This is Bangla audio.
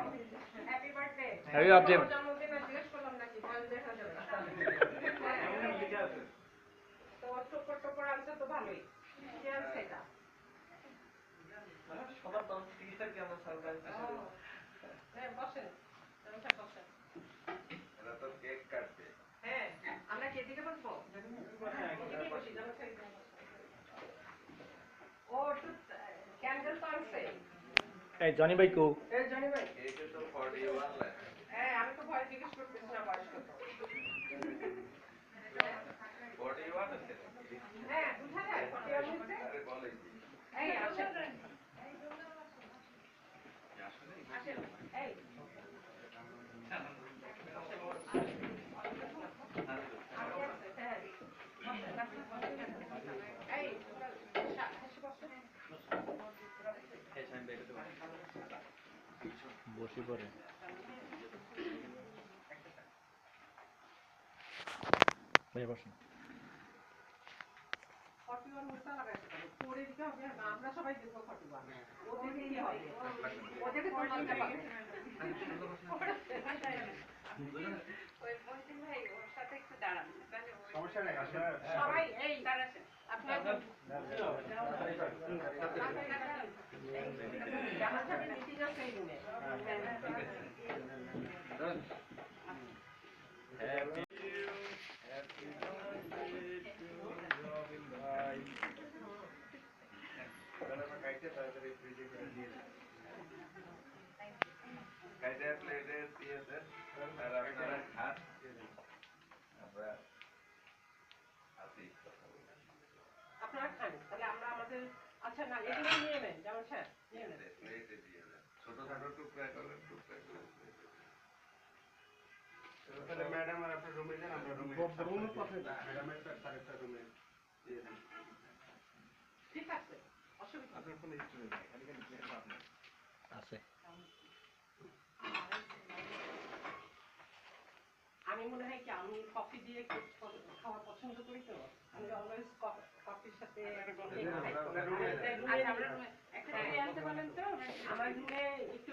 হ্যাপি বার্থডে আমার সারপ্রাইজ বসেন বসেন, বসেন এরা তো আমরা কে দিকে বসবো এদিকে বসি, যেন সেই- ও একটু তো আনছে এই জনি ভাই কো? এই জানি ভাই কেকে তো ফর্টি ওয়ান লাগে হ্যাঁ আমি তো ভয় জিজ্ঞেস করতেছি না বয়স কত আছে হ্যাঁ বুঝা যায় এই আসেন। আসেন। বসে পড়ে। ভাই বসুন। ফর্টি খাইতে তাড়াতাড়ি ফ্রিজে করে দিয়ে দেন। খাইতে প্লেটে দিয়ে দেন। আর আপনারা খান আমরা আসি। আপনারা খান তাহলে আমরা আমাদের আচ্ছা না এগুলো নিয়ে নেন জামাল সাহেব নিয়ে নেন। প্লেটে দিয়ে দেন। ছোট ছোট টুকরা করে টুকরা করে তাহলে ম্যাডাম আর আপনার রুমে যান আমরা রুমে রুমে পাশে ম্যাডামের তার রুমে দিয়ে দিন ঠিক আছে অসুবিধা নেই। আপনার ফোনে হিস্ট্রি নেই খালি খালি প্লেট আপনার আছে। আমি মনে হয় কি আমি কফি দিয়ে খাওয়া পছন্দ করি তো আমি অলওয়েজ কফির সাথে আচ্ছা একটা রুমে আনতে বলেন তো আমার রুমে একটু